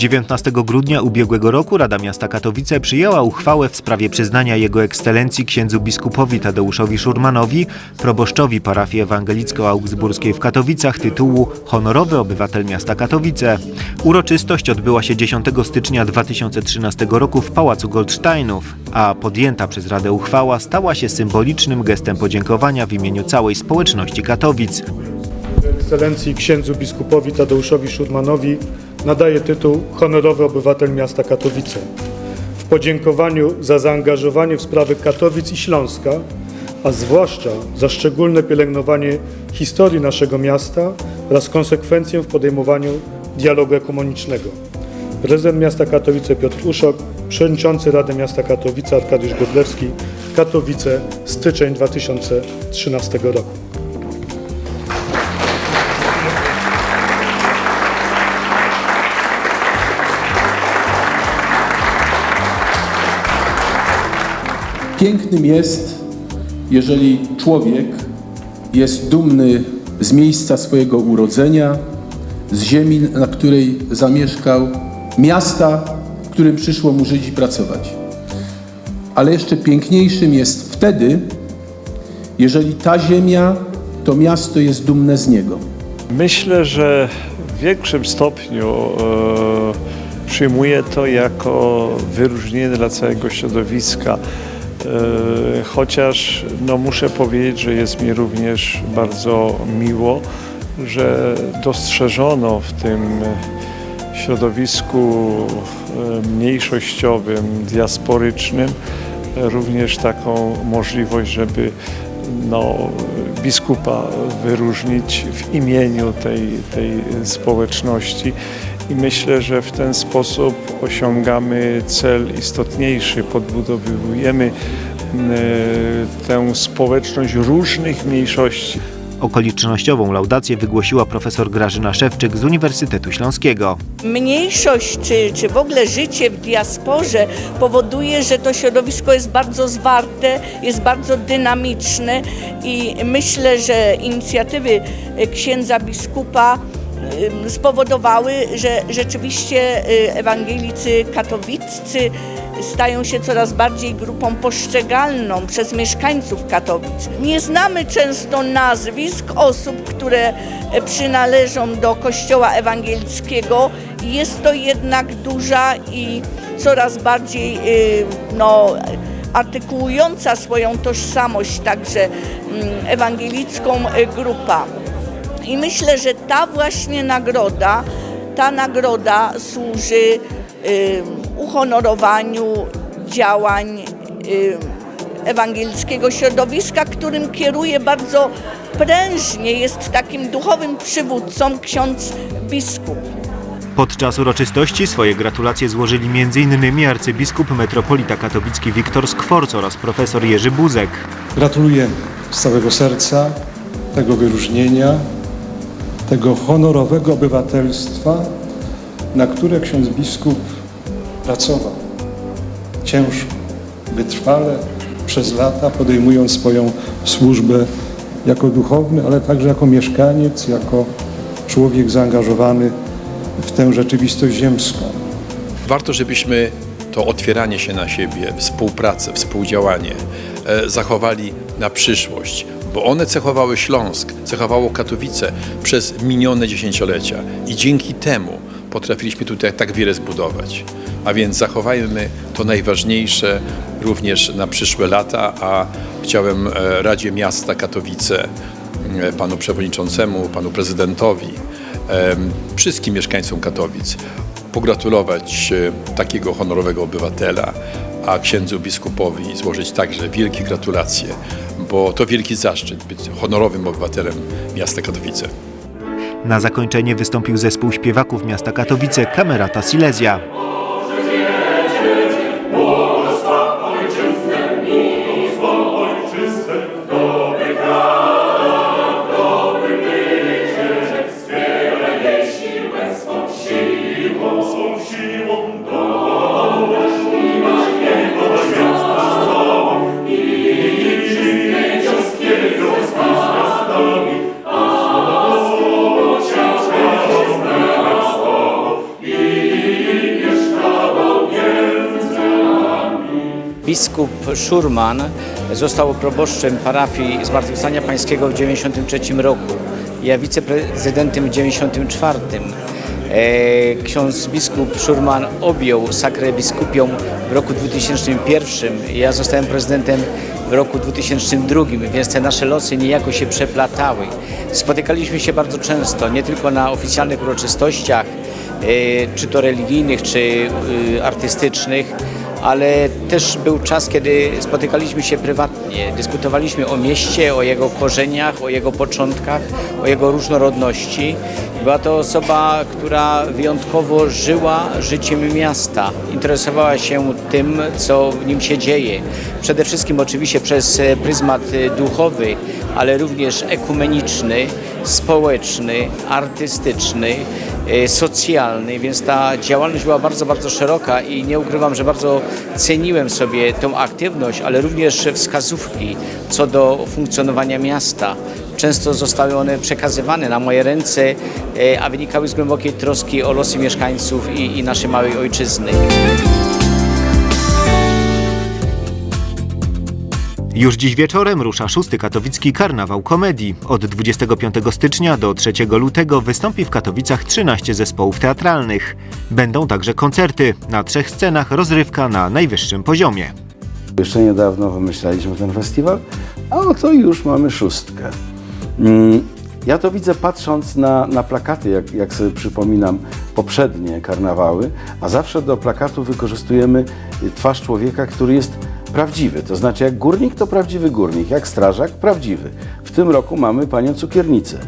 19 grudnia ubiegłego roku Rada Miasta Katowice przyjęła uchwałę w sprawie przyznania Jego Ekscelencji księdzu biskupowi Tadeuszowi Szurmanowi, proboszczowi parafii ewangelicko-augsburskiej w Katowicach tytułu Honorowy Obywatel Miasta Katowice. Uroczystość odbyła się 10 stycznia 2013 roku w Pałacu Goldsteinów, a podjęta przez Radę uchwała stała się symbolicznym gestem podziękowania w imieniu całej społeczności Katowic. Ekscelencji księdzu biskupowi Tadeuszowi Szurmanowi nadaje tytuł Honorowy Obywatel Miasta Katowice. W podziękowaniu za zaangażowanie w sprawy Katowic i Śląska, a zwłaszcza za szczególne pielęgnowanie historii naszego miasta oraz konsekwencję w podejmowaniu dialogu ekumenicznego. Prezydent miasta Katowice Piotr Uszok, przewodniczący Rady Miasta Katowice Arkadiusz Godlewski, Katowice, styczeń 2013 roku. Pięknym jest, jeżeli człowiek jest dumny z miejsca swojego urodzenia, z ziemi, na której zamieszkał, miasta, w którym przyszło mu żyć i pracować. Ale jeszcze piękniejszym jest wtedy, jeżeli ta ziemia, to miasto jest dumne z niego. Myślę, że w większym stopniu e, przyjmuję to jako wyróżnienie dla całego środowiska. E, chociaż no, muszę powiedzieć, że jest mi również bardzo miło, że dostrzeżono w tym środowisku e, mniejszościowym, diasporycznym również taką możliwość, żeby no, biskupa wyróżnić w imieniu tej, tej społeczności. I myślę, że w ten sposób osiągamy cel istotniejszy, podbudowujemy m, tę społeczność różnych mniejszości. Okolicznościową laudację wygłosiła profesor Grażyna Szewczyk z Uniwersytetu Śląskiego. mniejszość czy, czy w ogóle życie w diasporze powoduje, że to środowisko jest bardzo zwarte, jest bardzo dynamiczne i myślę, że inicjatywy e, księdza biskupa spowodowały, że rzeczywiście e, ewangelicy katowiccy stają się coraz bardziej grupą poszczegalną przez mieszkańców Katowic. Nie znamy często nazwisk osób, które e, przynależą do Kościoła Ewangelickiego. Jest to jednak duża i coraz bardziej y, no, artykułująca swoją tożsamość także mm, ewangelicką y, grupa. I myślę, że ta właśnie nagroda, ta nagroda służy y, uhonorowaniu działań y, ewangelickiego środowiska, którym kieruje bardzo prężnie, jest takim duchowym przywódcą ksiądz biskup. Podczas uroczystości swoje gratulacje złożyli m.in. arcybiskup metropolita katowicki Wiktor Skworc oraz profesor Jerzy Buzek. Gratuluję z całego serca tego wyróżnienia, tego honorowego obywatelstwa, na które ksiądz biskup pracował ciężko, wytrwale, przez lata, podejmując swoją służbę jako duchowny, ale także jako mieszkaniec, jako człowiek zaangażowany w tę rzeczywistość ziemską. Warto, żebyśmy to otwieranie się na siebie, współpracę, współdziałanie e, zachowali na przyszłość, bo one cechowały Śląsk, cechowało Katowice przez minione dziesięciolecia i dzięki temu potrafiliśmy tutaj tak wiele zbudować. A więc zachowajmy to najważniejsze również na przyszłe lata, a chciałem e, Radzie Miasta Katowice, e, panu przewodniczącemu, panu prezydentowi, wszystkim mieszkańcom Katowic pogratulować e, takiego honorowego obywatela, a księdzu biskupowi złożyć także wielkie gratulacje, bo to wielki zaszczyt być honorowym obywatelem miasta Katowice. Na zakończenie wystąpił zespół śpiewaków miasta Katowice Kamerata Silesia. Biskup Szurman został proboszczem parafii Zmartwychwstania Pańskiego w 1993 roku. Ja wiceprezydentem w 1994. E, Ksiądz biskup Szurman objął sakrę biskupią w roku 2001. Ja zostałem prezydentem w roku 2002, więc te nasze losy niejako się przeplatały. Spotykaliśmy się bardzo często, nie tylko na oficjalnych uroczystościach, e, czy to religijnych, czy e, artystycznych, ale też był czas, kiedy spotykaliśmy się prywatnie, dyskutowaliśmy o mieście, o jego korzeniach, o jego początkach, o jego różnorodności. Była to osoba, która wyjątkowo żyła życiem miasta, interesowała się tym, co w nim się dzieje. Przede wszystkim oczywiście przez e, pryzmat e, duchowy, ale również ekumeniczny, społeczny, artystyczny, socjalny, więc ta działalność była bardzo, bardzo szeroka i nie ukrywam, że bardzo ceniłem sobie tą aktywność, ale również wskazówki co do funkcjonowania miasta. Często zostały one przekazywane na moje ręce, e, a wynikały z głębokiej troski o losy mieszkańców i, i naszej małej ojczyzny. Już dziś wieczorem rusza szósty katowicki karnawał komedii. Od 25 stycznia do 3 lutego wystąpi w Katowicach 13 zespołów teatralnych. Będą także koncerty. Na trzech scenach rozrywka na najwyższym poziomie. Jeszcze niedawno wymyślaliśmy ten festiwal, a oto już mamy szóstkę. Mm, Ja to widzę patrząc na, na plakaty, jak, jak sobie przypominam poprzednie karnawały, a zawsze do plakatu wykorzystujemy twarz człowieka, który jest prawdziwy. To znaczy, jak górnik to prawdziwy górnik, jak strażak prawdziwy. W tym roku mamy panią cukiernicę,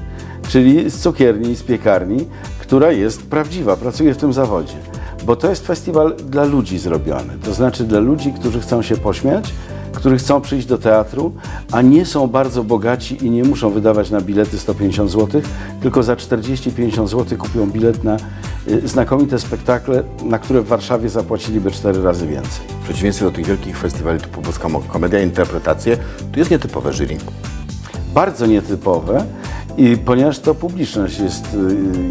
czyli z cukierni, z piekarni, która jest prawdziwa, pracuje w tym zawodzie. Bo to jest festiwal dla ludzi zrobiony, to znaczy dla ludzi, którzy chcą się pośmiać, którzy chcą przyjść do teatru, a nie są bardzo bogaci i nie muszą wydawać na bilety 150 zł, tylko za 40-50 zł kupią bilet na znakomite spektakle, na które w Warszawie zapłaciliby 4 razy więcej. W przeciwieństwie do tych wielkich festiwali typu Boska Komedia Interpretacje, tu jest nietypowe jury. Bardzo nietypowe, i ponieważ to publiczność jest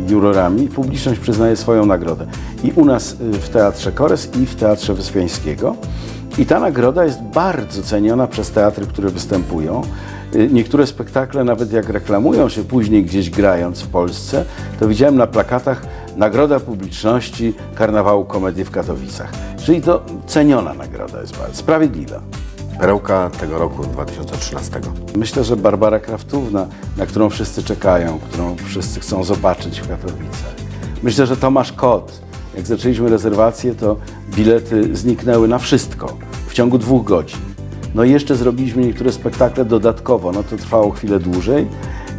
y, jurorami, publiczność przyznaje swoją nagrodę. I u nas y, w Teatrze Kores i w Teatrze Wyspiańskiego. I ta nagroda jest bardzo ceniona przez teatry, które występują. Y, Niektóre spektakle, nawet jak reklamują się później gdzieś grając w Polsce, to widziałem na plakatach Nagroda Publiczności Karnawału Komedii w Katowicach. Czyli to ceniona nagroda jest bardzo sprawiedliwa. Perełka tego roku 2013. Myślę, że Barbara Kraftówna, na którą wszyscy czekają, którą wszyscy chcą zobaczyć w Katowicach. Myślę, że Tomasz Kot. Jak zaczęliśmy rezerwację, to bilety zniknęły na wszystko w ciągu dwóch godzin. No i jeszcze zrobiliśmy niektóre spektakle dodatkowo, no to trwało chwilę dłużej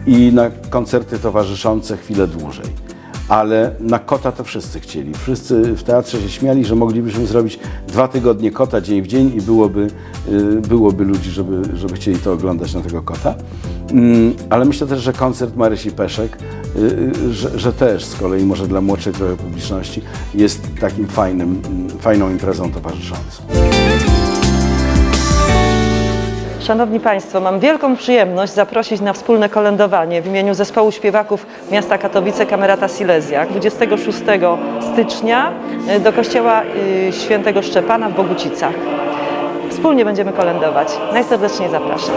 i na koncerty towarzyszące chwilę dłużej. Ale na kota to wszyscy chcieli. Wszyscy w teatrze się śmiali, że moglibyśmy zrobić dwa tygodnie kota dzień w dzień i byłoby, y, byłoby ludzi, żeby, żeby chcieli to oglądać na tego kota. Mm, Ale myślę też, że koncert Marysi Peszek, y, y, że, że też z kolei może dla młodszej trochę publiczności jest takim fajnym, mm, fajną imprezą towarzyszącą. Szanowni Państwo, mam wielką przyjemność zaprosić na wspólne kolędowanie w imieniu zespołu śpiewaków miasta Katowice Kamerata Silesia 26 stycznia y, do kościoła y, świętego Szczepana w Bogucicach. Wspólnie będziemy kolędować. Najserdeczniej zapraszam.